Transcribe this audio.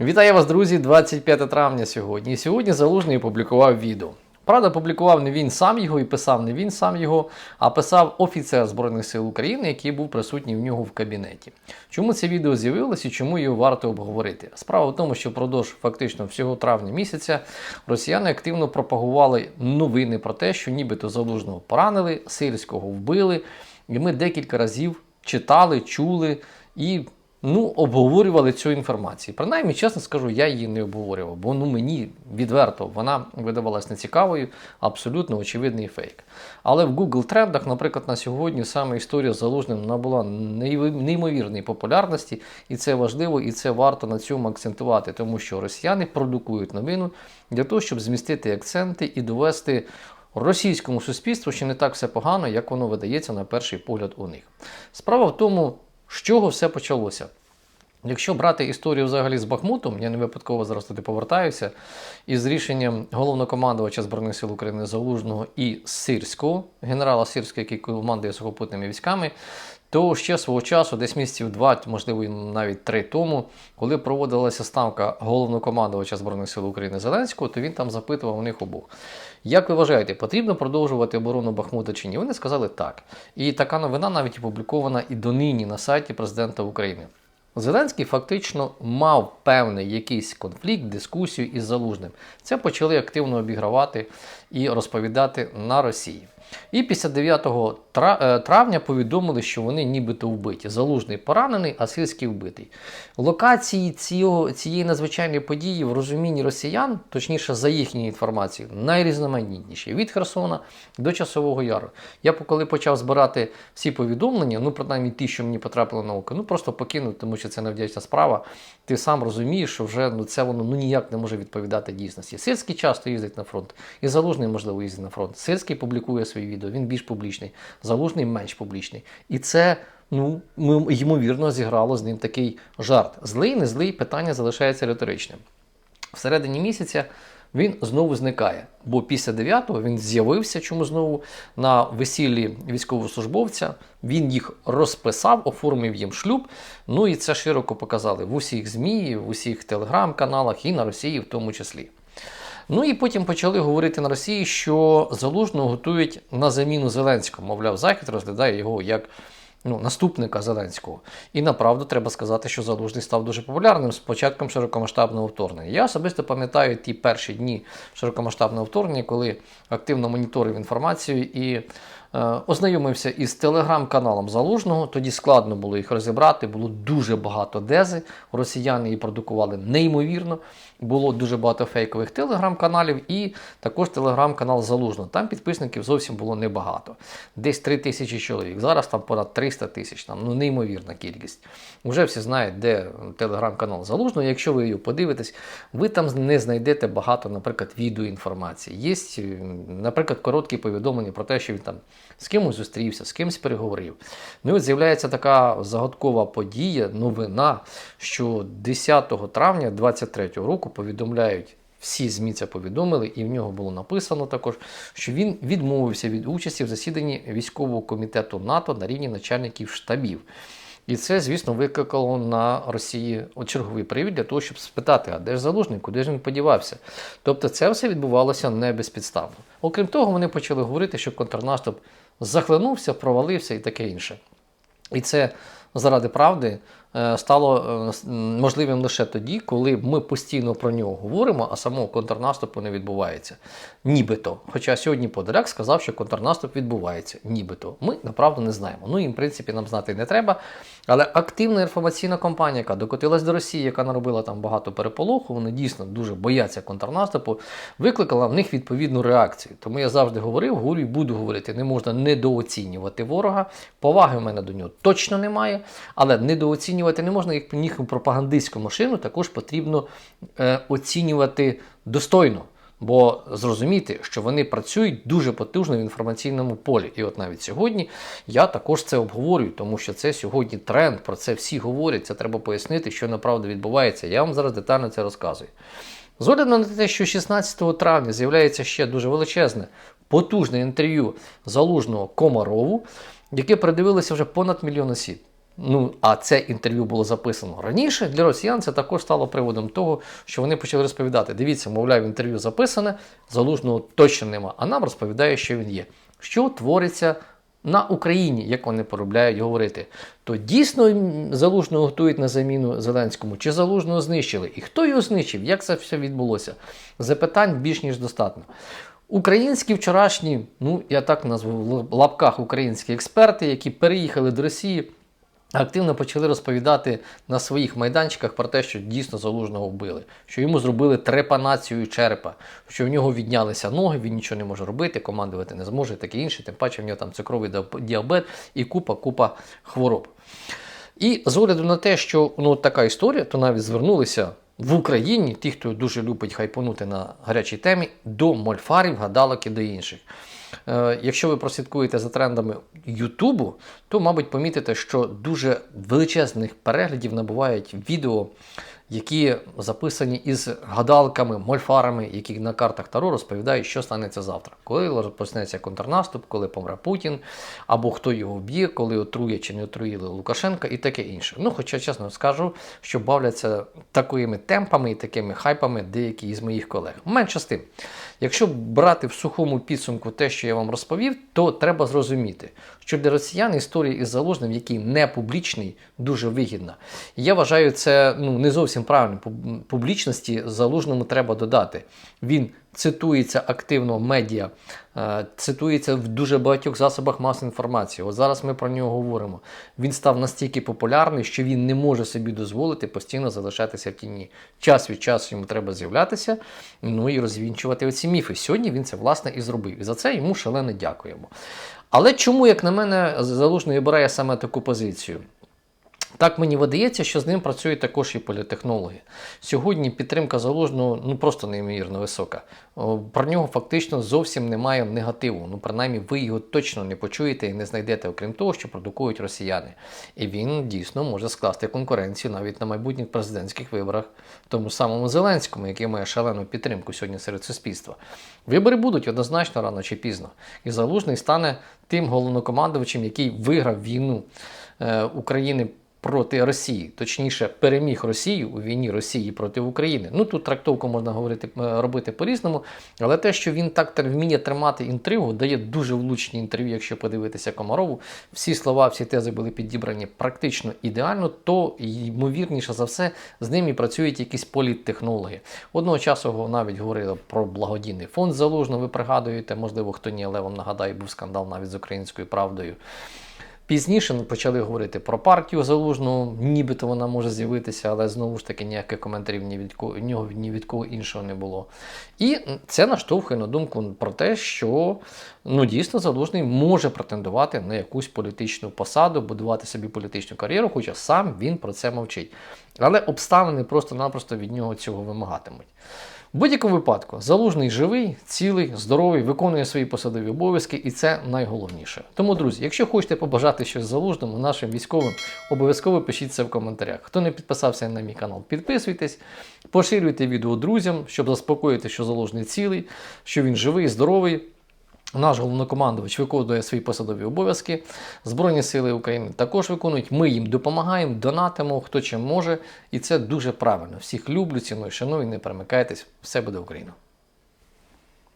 Вітаю вас, друзі! 25 травня сьогодні. Сьогодні Залужний опублікував відео. Правда, публікував не він сам його і писав не він сам його, а писав офіцер Збройних сил України, який був присутній в нього в кабінеті. Чому це відео з'явилось і чому його варто обговорити? Справа в тому, що впродовж фактично всього травня місяця росіяни активно пропагували новини про те, що нібито залужного поранили, сирського вбили. І ми декілька разів читали, чули і ну, обговорювали цю інформацію. Принаймні, чесно скажу, я її не обговорював, бо ну, мені відверто вона видавалась нецікавою, абсолютно очевидний фейк. Але в Google трендах, наприклад, на сьогодні саме історія з залужним набула неймовірної популярності, і це важливо, і це варто на цьому акцентувати, тому що росіяни продукують новину для того, щоб змістити акценти і довести російському суспільству, що не так все погано, як воно видається на перший погляд у них. Справа в тому, з чого все почалося. Якщо брати історію взагалі з Бахмутом, я не випадково зараз туди повертаюся, і з рішенням головнокомандувача Збройних сил України Залужного і Сирського, генерала Сирського, який командує сухопутними військами, то ще свого часу, десь місяців два, можливо, навіть три тому, коли проводилася ставка головнокомандувача Збройних сил України Зеленського, то він там запитував у них обох. Як ви вважаєте, потрібно продовжувати оборону Бахмута чи ні? Вони сказали так. І така новина навіть опублікована і донині на сайті президента України. Зеленський фактично мав певний якийсь конфлікт, дискусію із залужним. Це почали активно обігравати і розповідати на Росії. І після 9 е, травня повідомили, що вони нібито вбиті. Залужний поранений, а Сирський вбитий. Локації цього, цієї надзвичайної події в розумінні росіян, точніше за їхньою інформацією, найрізноманітніші від Херсона до Часового Яру. Я коли почав збирати всі повідомлення, ну принаймні ті, що мені потрапили на око, ну просто покинув, тому що це невдячна справа. Ти сам розумієш, що вже ну, це воно ну, ніяк не може відповідати дійсності. Сирський часто їздить на фронт, і Залужний, можливо, їздить на фронт. Сирський публікує свої відео, він більш публічний, Залужний менш публічний. І це. Ну, ймовірно, зіграло з ним такий жарт. Злий, не злий, питання залишається риторичним. Всередині місяця він знову зникає, бо після 9-го він з'явився чому знову на весіллі військовослужбовця. Він їх розписав, оформив їм шлюб. Ну і це широко показали в усіх ЗМІ, в усіх телеграм-каналах і на Росії в тому числі. Ну і потім почали говорити на Росії, що залужного готують на заміну Зеленського. Мовляв, Захід розглядає його як ну, наступника Зеленського. І направду треба сказати, що Залужний став дуже популярним з початком широкомасштабного вторгнення. Я особисто пам'ятаю ті перші дні широкомасштабного вторгнення, коли активно моніторив інформацію і е, ознайомився із телеграм-каналом Залужного. Тоді складно було їх розібрати, було дуже багато дези. Росіяни її продукували неймовірно. Було дуже багато фейкових телеграм-каналів і також телеграм-канал Залужного. Там підписників зовсім було небагато. Десь 3 тисячі чоловік. Зараз там понад 300 тисяч. Там ну неймовірна кількість. Уже всі знають, де телеграм-канал Залужного. Якщо ви його подивитесь, ви там не знайдете багато, наприклад, відеоінформації. Є, наприклад, короткі повідомлення про те, що він там з кимось зустрівся, з кимось переговорив. Ну і от з'являється така загадкова подія, новина, що 10 травня 23 року повідомляють. Всі ЗМІ це повідомили, і в нього було написано також, що він відмовився від участі в засіданні військового комітету НАТО на рівні начальників штабів. І це, звісно, викликало на Росії черговий привід для того, щоб спитати, а де ж залужник, куди ж він подівався. Тобто це все відбувалося не безпідставно. Окрім того, вони почали говорити, що контрнаступ захлинувся, провалився і таке інше. І це заради правди стало е, с- м, можливим лише тоді, коли ми постійно про нього говоримо, а самого контрнаступу не відбувається. Нібито. Хоча сьогодні Подоляк сказав, що контрнаступ відбувається. Нібито. Ми направду не знаємо. Ну і в принципі нам знати не треба. Але активна інформаційна кампанія, яка докотилась до Росії, яка наробила там багато переполоху, вони дійсно дуже бояться контрнаступу, викликала в них відповідну реакцію. Тому я завжди говорив, говорю і буду говорити, не можна недооцінювати ворога. Поваги в мене до нього точно немає, але недооцінювати не можна їх їхню пропагандистську машину також потрібно е, оцінювати достойно. Бо зрозуміти, що вони працюють дуже потужно в інформаційному полі. І от навіть сьогодні я також це обговорюю, тому що це сьогодні тренд, про це всі говорять. Це треба пояснити, що направду відбувається. Я вам зараз детально це розказую. З огляду на те, що 16 травня з'являється ще дуже величезне, потужне інтерв'ю залужного Комарову, яке передивилося вже понад мільйон осіб. Ну, а це інтерв'ю було записано раніше. Для росіян це також стало приводом того, що вони почали розповідати: дивіться, мовляв, інтерв'ю записане, залужного точно нема. А нам розповідає, що він є. Що твориться на Україні, як вони полюбляють говорити. То дійсно залужного готують на заміну Зеленському, чи залужного знищили? І хто його знищив? Як це все відбулося? Запитань більш ніж достатньо. Українські вчорашні, ну я так назву в лапках українські експерти, які переїхали до Росії, активно почали розповідати на своїх майданчиках про те, що дійсно залужного вбили, що йому зробили трепанацію черепа, що в нього віднялися ноги, він нічого не може робити, командувати не зможе, таке інше. Тим паче в нього там цукровий діабет і купа-купа хвороб. І з огляду на те, що ну, така історія, то навіть звернулися в Україні, ті, хто дуже любить хайпонути на гарячій темі, до мольфарів, гадалок і до інших. Е, якщо ви прослідкуєте за трендами Ютубу, то, мабуть, помітите, що дуже величезних переглядів набувають відео, які записані із гадалками, мольфарами, які на картах Таро розповідають, що станеться завтра, коли розпочнеться контрнаступ, коли помре Путін, або хто його вб'є, коли отрує чи не отруїли Лукашенка і таке інше. Ну, хоча, чесно скажу, що бавляться такими темпами і такими хайпами деякі із моїх колег. Менше з тим, якщо брати в сухому підсумку те, що я вам розповів, то треба зрозуміти, що для росіян історія із залужним, який не публічний, дуже вигідна. Я вважаю це ну, не зовсім правильно. Публічності залужному треба додати. Він цитується активно медіа, е, цитується в дуже багатьох засобах масової інформації. От зараз ми про нього говоримо. Він став настільки популярний, що він не може собі дозволити постійно залишатися в тіні. Час від часу йому треба з'являтися, ну і розвінчувати оці міфи. Сьогодні він це власне і зробив. І за це йому шалено дякуємо. Але чому, як на мене, залужний обирає саме таку позицію? Так мені видається, що з ним працюють також і політехнологи. Сьогодні підтримка залужного ну просто неймовірно висока. Про нього фактично зовсім немає негативу. Ну, принаймні, ви його точно не почуєте і не знайдете, окрім того, що продукують росіяни. І він дійсно може скласти конкуренцію навіть на майбутніх президентських виборах, тому самому Зеленському, який має шалену підтримку сьогодні серед суспільства. Вибори будуть однозначно рано чи пізно. І залужний стане тим головнокомандувачем, який виграв війну е, України проти Росії, точніше, переміг Росію у війні Росії проти України. Ну тут трактовку можна говорити е, робити по-різному, але те, що він так вміє тримати інтригу, дає дуже влучні інтерв'ю, якщо подивитися Комарову. Всі слова, всі тези були підібрані практично ідеально, то ймовірніше за все з ними працюють якісь політтехнологи. Одного часу навіть говорили про благодійний фонд залужно. Ви пригадуєте, можливо, хто ні, але вам нагадаю, був скандал навіть з українською правдою. Пізніше почали говорити про партію залужну, нібито вона може з'явитися, але знову ж таки ніяких коментарів ні від кого нього ні від кого іншого не було. І це наштовхує на думку про те, що ну дійсно залужний може претендувати на якусь політичну посаду, будувати собі політичну кар'єру, хоча сам він про це мовчить. Але обставини просто-напросто від нього цього вимагатимуть. В будь-якому випадку залужний живий, цілий, здоровий, виконує свої посадові обов'язки, і це найголовніше. Тому, друзі, якщо хочете побажати щось залужному нашим військовим, обов'язково пишіть це в коментарях. Хто не підписався на мій канал, підписуйтесь, поширюйте відео друзям, щоб заспокоїти, що залужний цілий, що він живий, здоровий. Наш головнокомандувач виконує свої посадові обов'язки. Збройні сили України також виконують. Ми їм допомагаємо, донатимо, хто чим може. І це дуже правильно. Всіх люблю, ціную, шаную, не перемикайтесь. Все буде Україна.